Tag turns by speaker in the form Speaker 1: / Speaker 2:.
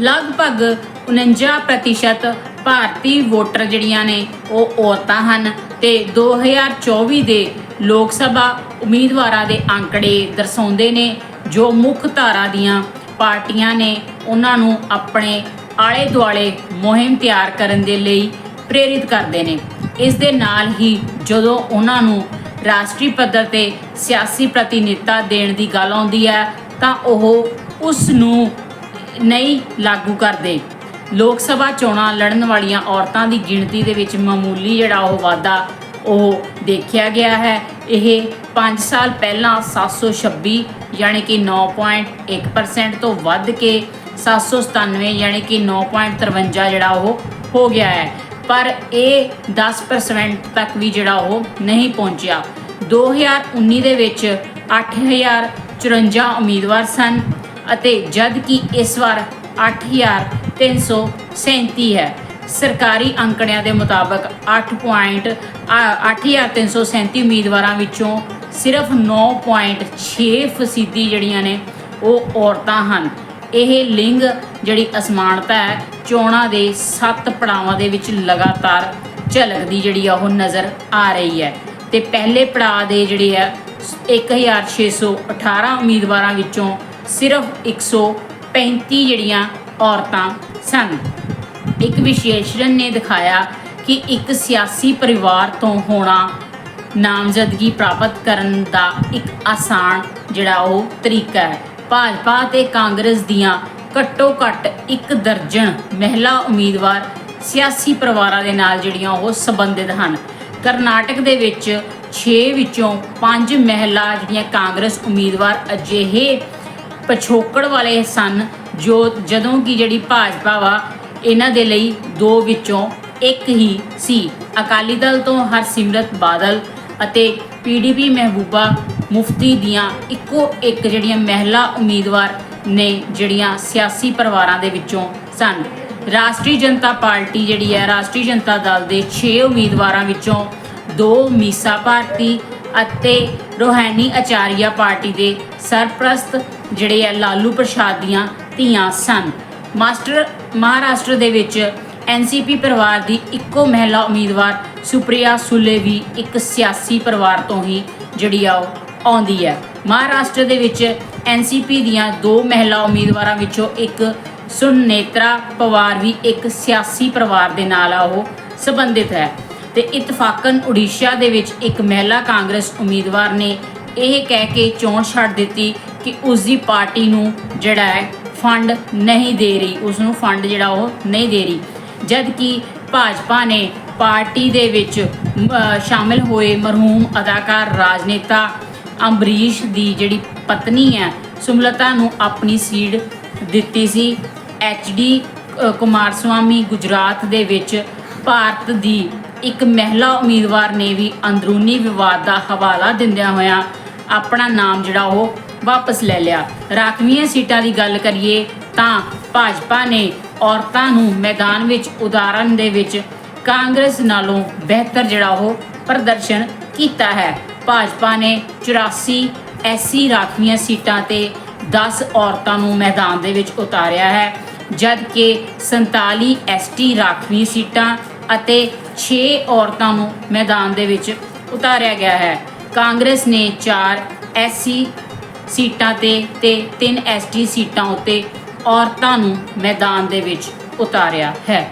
Speaker 1: ਲਗਭਗ 49% ਭਾਰਤੀ ਵੋਟਰ ਜਿਹੜੀਆਂ ਨੇ ਉਹ ਔਰਤਾਂ ਹਨ ਤੇ 2024 ਦੇ ਲੋਕ ਸਭਾ ਉਮੀਦਵਾਰਾਂ ਦੇ ਅੰਕੜੇ ਦਰਸਾਉਂਦੇ ਨੇ ਜੋ ਮੁੱਖ ਧਾਰਾ ਦੀਆਂ ਪਾਰਟੀਆਂ ਨੇ ਉਹਨਾਂ ਨੂੰ ਆਪਣੇ ਆਲੇ ਦੁਆਲੇ ਮੁਹਿੰਮ ਤਿਆਰ ਕਰਨ ਦੇ ਲਈ ਪ੍ਰੇਰਿਤ ਕਰਦੇ ਨੇ। ਇਸ ਦੇ ਨਾਲ ਹੀ ਜਦੋਂ ਉਹਨਾਂ ਨੂੰ ਰਾਸ਼ਟਰੀ ਪੱਧਰ ਤੇ ਸਿਆਸੀ ਪ੍ਰਤੀਨਿਧਤਾ ਦੇਣ ਦੀ ਗੱਲ ਆਉਂਦੀ ਹੈ ਤਾਂ ਉਹ ਉਸ ਨੂੰ ਨਹੀਂ ਲਾਗੂ ਕਰਦੇ। ਲੋਕ ਸਭਾ ਚੋਣਾਂ ਲੜਨ ਵਾਲੀਆਂ ਔਰਤਾਂ ਦੀ ਗਿਣਤੀ ਦੇ ਵਿੱਚ ਮਾਮੂਲੀ ਜਿਹੜਾ ਉਹ ਵਾਧਾ ਉਹ ਦੇਖਿਆ ਗਿਆ ਹੈ। ਇਹ 5 ਸਾਲ ਪਹਿਲਾਂ 726 ਯਾਨੀ ਕਿ 9.1% ਤੋਂ ਵੱਧ ਕੇ 797 ਯਾਨੀ ਕਿ 9.53 ਜਿਹੜਾ ਉਹ ਹੋ ਗਿਆ ਹੈ। ਪਰ ਇਹ 10% ਤੱਕ ਵੀ ਜਿਹੜਾ ਉਹ ਨਹੀਂ ਪਹੁੰਚਿਆ। 2019 ਦੇ ਵਿੱਚ 8054 ਉਮੀਦਵਾਰ ਸਨ। ਅਤੇ ਜਦ ਕਿ ਇਸ ਵਾਰ 8337 ਹੈ। ਸਰਕਾਰੀ ਅੰਕੜਿਆਂ ਦੇ ਮੁਤਾਬਕ 8 ਪੁਆਇੰਟ 8337 ਉਮੀਦਵਾਰਾਂ ਵਿੱਚੋਂ ਸਿਰਫ 9.6 ਫੀਸਦੀ ਜਿਹੜੀਆਂ ਨੇ, ਉਹ ਔਰਤਾਂ ਹਨ। ਇਹ ਲਿੰਗ ਜਿਹੜੀ ਅਸਮਾਨਤਾ ਹੈ, ਚੋਣਾਂ ਦੇ 7 ਪੜਾਵਾਂ ਦੇ ਵਿੱਚ ਲਗਾਤਾਰ ਝਲਕਦੀ ਜਿਹੜੀ ਆ, ਉਹ ਨਜ਼ਰ ਆ ਰਹੀ ਹੈ। ਤੇ ਪਹਿਲੇ ਪੜਾਅ ਦੇ ਜਿਹੜੇ ਆ 1618 ਉਮੀਦਵਾਰਾਂ ਵਿੱਚੋਂ ਸਿਰਫ 135 ਜਿਹੜੀਆਂ ਔਰਤਾਂ ਸਨ। ਇੱਕ ਵਿਸ਼ੇਸ਼ਣ ਨੇ ਦਿਖਾਇਆ ਕਿ ਇੱਕ ਸਿਆਸੀ ਪਰਿਵਾਰ ਤੋਂ ਹੋਣਾ ਨਾਮਜ਼ਦਗੀ ਪ੍ਰਾਪਤ ਕਰਨ ਦਾ ਇੱਕ ਆਸਾਨ ਜਿਹੜਾ ਉਹ ਤਰੀਕਾ ਹੈ। ਭਾਜਪਾ ਤੇ ਕਾਂਗਰਸ ਦੀਆਂ ਘੱਟੋ ਘੱਟ ਇੱਕ ਦਰਜਨ ਮਹਿਲਾ ਉਮੀਦਵਾਰ ਸਿਆਸੀ ਪਰਿਵਾਰਾਂ ਦੇ ਨਾਲ ਜਿਹੜੀਆਂ ਉਹ ਸੰਬੰਧਿਤ ਹਨ। ਕਰਨਾਟਕ ਦੇ ਵਿੱਚ 6 ਵਿੱਚੋਂ 5 ਮਹਿਲਾ ਜਿਹੜੀਆਂ ਕਾਂਗਰਸ ਉਮੀਦਵਾਰ ਅਜਿਹੇ ਪਛੋਕੜ ਵਾਲੇ ਸਨ ਜੋ ਜਦੋਂ ਕਿ ਜਿਹੜੀ ਭਾਜਪਾ ਵਾ, ਇਹਨਾਂ ਦੇ ਲਈ ਦੋ ਵਿੱਚੋਂ ਇੱਕ ਹੀ ਸੀ। ਅਕਾਲੀ ਦਲ ਤੋਂ ਹਰਸਿਮਰਤ ਬਾਦਲ ਅਤੇ ਪੀਡੀਪੀ ਮਹਿਬੂਬਾ ਮੁਫਤੀ ਦੀਆਂ ਇੱਕੋ ਇੱਕ ਜਿਹੜੀਆਂ ਮਹਿਲਾ ਉਮੀਦਵਾਰ ਨੇ ਜਿਹੜੀਆਂ ਸਿਆਸੀ ਪਰਿਵਾਰਾਂ ਦੇ ਵਿੱਚੋਂ ਸਨ। ਰਾਸ਼ਟਰੀ ਜਨਤਾ ਪਾਰਟੀ ਜਿਹੜੀ ਹੈ, ਰਾਸ਼ਟਰੀ ਜਨਤਾ ਦਲ ਦੇ 6 ਉਮੀਦਵਾਰਾਂ ਵਿੱਚੋਂ ਦੋ ਮੀਸਾ ਭਾਰਤੀ ਅਤੇ ਰੋਹਾਨੀ ਅਚਾਰੀਆ ਪਾਰਟੀ ਦੇ ਸਰਪ੍ਰਸਤ ਜਿਹੜੇ ਹੈ ਲਾਲੂ ਪ੍ਰਸ਼ਾਦ ਦੀਆਂ ਧੀਆਂ ਸਨ। ਮਾਸਟਰ, ਮਹਾਰਾਸ਼ਟਰ ਦੇ ਵਿੱਚ ਐਨਸੀਪੀ ਪਰਿਵਾਰ ਦੀ ਇੱਕੋ ਮਹਿਲਾ ਉਮੀਦਵਾਰ ਸੁਪ੍ਰਿਆ ਸੁਲੇ ਵੀ ਇੱਕ ਸਿਆਸੀ ਪਰਿਵਾਰ ਤੋਂ ਹੀ ਜਿਹੜੀ ਆ ਉਹ ਆਉਂਦੀ ਹੈ। ਮਹਾਰਾਸ਼ਟਰ ਦੇ ਵਿੱਚ ਐਨਸੀਪੀ ਦੀਆਂ ਦੋ ਮਹਿਲਾ ਉਮੀਦਵਾਰਾਂ ਵਿੱਚੋਂ ਇੱਕ ਸੁਨੇਤਰਾ ਪਵਾਰ ਵੀ ਇੱਕ ਸਿਆਸੀ ਪਰਿਵਾਰ ਦੇ ਨਾਲ ਆ ਉਹ ਸੰਬੰਧਿਤ ਹੈ। ਤੇ ਇਤਫਾਕਨ ਉੜੀਸਾ ਦੇ ਵਿੱਚ ਇੱਕ ਮਹਿਲਾ ਕਾਂਗਰਸ ਉਮੀਦਵਾਰ ਨੇ ਇਹ ਕਹਿ ਕੇ ਚੋਣ ਛੱਡ ਦਿੱਤੀ ਕਿ ਉਸ ਦੀ ਪਾਰਟੀ ਨੂੰ ਜਿਹੜਾ ਹੈ ਫੰਡ ਨਹੀਂ ਦੇ ਰਹੀ ਉਸ ਨੂੰ ਫੰਡ ਜਿਹੜਾ ਉਹ ਨਹੀਂ ਦੇ ਰਹੀ। ਜਦ ਕਿ ਭਾਜਪਾ ਨੇ ਪਾਰਟੀ ਦੇ ਵਿੱਚ ਸ਼ਾਮਿਲ ਹੋਏ ਮਰਹੂਮ ਅਦਾਕਾਰ ਰਾਜਨੇਤਾ ਅੰਬਰੀਸ਼ ਦੀ ਜਿਹੜੀ ਪਤਨੀ ਹੈ, ਸੁਮਲਤਾ ਨੂੰ ਆਪਣੀ ਸੀਟ ਦਿੱਤੀ ਸੀ। ਐਚਡੀ ਕੁਮਾਰਸਵਾਮੀ ਗੁਜਰਾਤ ਦੇ ਵਿੱਚ ਭਾਰਤ ਦੀ ਇੱਕ ਮਹਿਲਾ ਉਮੀਦਵਾਰ ਨੇ ਵੀ ਅੰਦਰੂਨੀ ਵਿਵਾਦ ਦਾ ਹਵਾਲਾ ਦਿੰਦਿਆਂ ਹੋਇਆਂ ਆਪਣਾ ਨਾਮ ਜਿਹੜਾ ਉਹ ਵਾਪਸ ਲੈ ਲਿਆ। ਰਾਖਵੀਆਂ ਸੀਟਾਂ ਦੀ ਗੱਲ ਕਰੀਏ ਤਾਂ ਭਾਜਪਾ ਨੇ ਔਰਤਾਂ ਨੂੰ ਮੈਦਾਨ ਵਿੱਚ ਉਦਾਹਰਨ ਦੇ ਵਿੱਚ ਕਾਂਗਰਸ ਨਾਲੋਂ ਬਿਹਤਰ ਜਿਹੜਾ ਉਹ ਪ੍ਰਦਰਸ਼ਨ ਕੀਤਾ ਹੈ। ਭਾਜਪਾ ਨੇ 84 ਐਸਸੀ ਰਾਖਵੀਆਂ ਸੀਟਾਂ ਤੇ 10 ਔਰਤਾਂ ਨੂੰ ਮੈਦਾਨ ਦੇ ਵਿੱਚ ਉਤਾਰਿਆ ਹੈ ਜਦ ਕਿ 47 ਐਸਟੀ ਰਾਖਵੀ ਸੀਟਾਂ ਅਤੇ 6 ਔਰਤਾਂ ਨੂੰ ਮੈਦਾਨ ਦੇ ਵਿੱਚ ਉਤਾਰਿਆ ਗਿਆ ਹੈ। ਕਾਂਗਰਸ ਨੇ 4 ਐਸਸੀ ਸੀਟਾਂ ਤੇ ਤੇ 3 ਐਸਟੀ ਸੀਟਾਂ ਉੱਤੇ ਔਰਤਾਂ ਨੂੰ ਮੈਦਾਨ ਦੇ ਵਿੱਚ ਉਤਾਰਿਆ ਹੈ।